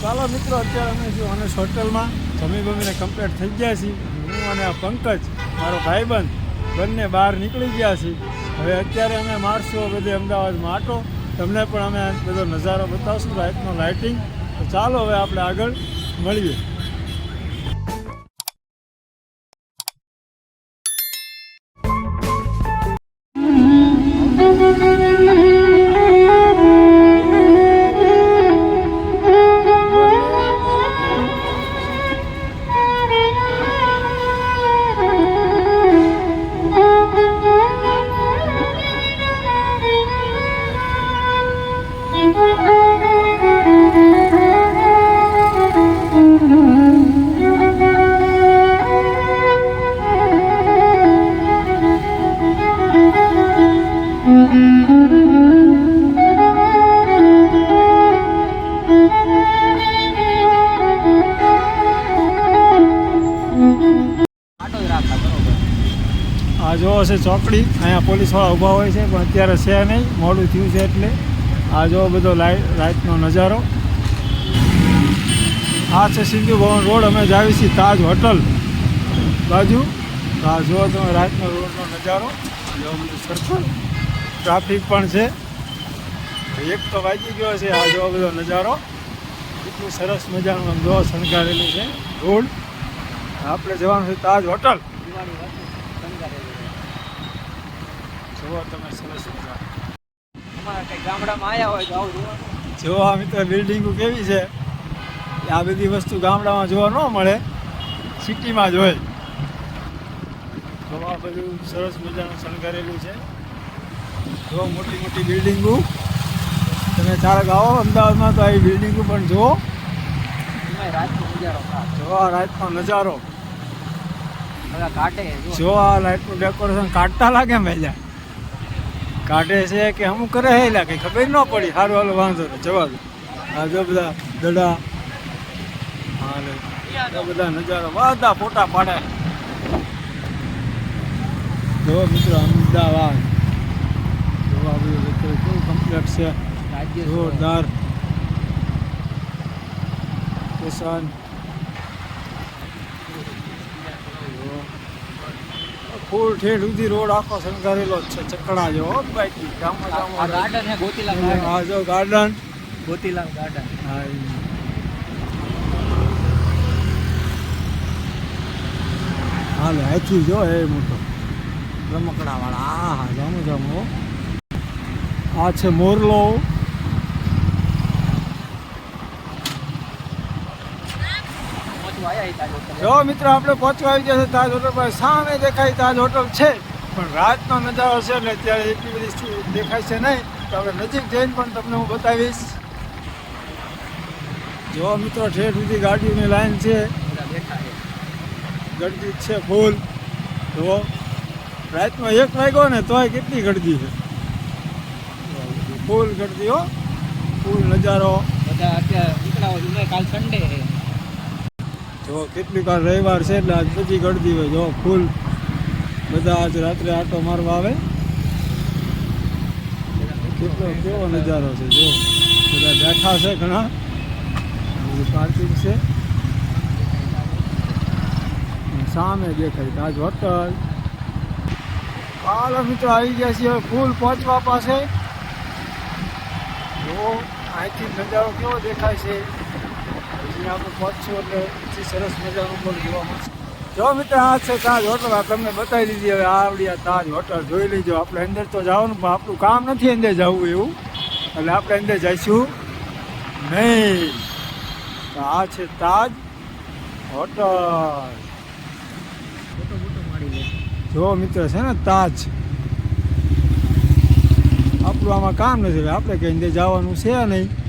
ચાલો મિત્રો, અત્યારે અમે છું અને હોટલમાં જમી બમીને કમ્પ્લીટ થઈ ગયા છીએ. હું અને આ પંકજ, મારો ભાઈબંધ, બંને બહાર નીકળી ગયા છીએ. હવે અત્યારે અમે મારશું બધે અમદાવાદમાં આટો. તમને પણ અમે બધો નજારો બતાવશું રાતનો લાઇટિંગ તો ચાલો હવે આપણે આગળ મળીએ. આ જોવો છે ચોકડી. અહીંયા પોલીસવાળા ઊભા હોય છે, પણ અત્યારે છે નહીં. મોડું થયું છે એટલે. આ જોવો બધો લાઈટ રાતનો નજારો. આ છે સિંધુ ભવન રોડ. અમે જાવી છીએ તાજ હોટલ બાજુ. તો આ જુઓ તમે રાતનો રોડનો નજારો. જો બધું સર્કલ ટ્રાફિક પણ છે. એક તો વાગી ગયો છે આ જોવો બધો નજારો. એટલું સરસ મજાનું જોવો શણગારેલું છે રોડ. આપણે જવાનું છે તાજ હોટલ. જુઓ તમે સરસ મજા અમારા કંઈક ગામડામાં હોય તો આવું જોવાનું. જો આ મિત્ર બિલ્ડિંગો કેવી છે. આ બધી વસ્તુ ગામડામાં જોવા ન મળે. સિટીમાં જ હોય. તો બધું સરસ મજાનું શણગારેલું છે. જો મોટી મોટી બિલ્ડિંગો. તમે ચાલક આવો અમદાવાદમાં તો આવી બિલ્ડિંગો પણ જુઓ. જોવા રાતનો નજારો. જો આ લાઇટનું ડેકોરેશન કાઢતા લાગે મેજા કાઢે છે કે હું કરે હે એટલે કંઈ ખબર ન પડી. સારું હાલો વાંધો નહીં જવા દો. આ જો બધા દડા હા બધા નજારો બધા ફોટા પાડે. જો મિત્રો અમદાવાદ. જો આ બધું મિત્રો કેવું કમ્પ્લેક્સ છે. જોરદાર. સ્ટેશન ફૂલ ઠેઠ સુધી રોડ આખો શણગારેલો જ છે ચકડા જેવો બાકી ગામમાં ગામમાં ગાર્ડન હે ગોતીલાલ ગાર્ડન. જો ગાર્ડન. ગોતીલાલ ગાર્ડન. હા હાલો હાથી જો એ મોટો. રમકડા વાળા આ હા જામો જામો આ છે મોરલો પહોંચવા આયા હતા હોટલે. જો મિત્રો, આપણે પહોંચવા આવી ગયા છે તાજ હોટલ પર. સામે દેખાય તાજ હોટલ છે. પણ રાતનો નજારો છે ને ત્યારે એટલી બધી દેખાય છે નહીં. તો આપણે નજીક જઈને પણ તમને હું બતાવીશ. જો મિત્રો, ઠેર સુધી ગાડીઓની લાઈન છે. ગળદી છે ફૂલ. જો રાતનો એક વાગ્યો ને તોય કેટલી ગળદી છે. ફૂલ ગળદી હો. ફૂલ નજારો. બધા અત્યારે નીકળ્યા કાલ સન્ડે છે. જો કેટલીક વાર રવિવાર છે એટલે આજ બધી ગળદી હોય. જો ફૂલ બધા આજ રાત્રે આટો મારવા આવે. કેટલો કેવો નજારો છે, જો. બધા બેઠા છે ઘણા. પાર્કિંગ છે. સામે દેખાય તાજ હોટલ હાલો મિત્રો, આવી ગયા છીએ ફૂલ પહોંચવા પાસે. જો, અહીંથી નજારો કેવો દેખાય છે. હજી આપણે પહોંચશું એટલે પછી સરસ મજાનું પણ જોવા જો મિત્ર, આ છે તાજ હોટલ, આ તમને બતાવી દીધી. હવે આવડી આ તાજ હોટલ, જોઈ લેજો. આપણે અંદર તો જવાનું, પણ આપણું કામ નથી અંદર જવું એવું. એટલે આપણે અંદર જઈશું નહીં. તો આ છે તાજ હોટલ. જો મિત્ર, છે ને તાજ. આપણું આમાં કામ નથી આપણે કઈ જવાનું છે નહીં.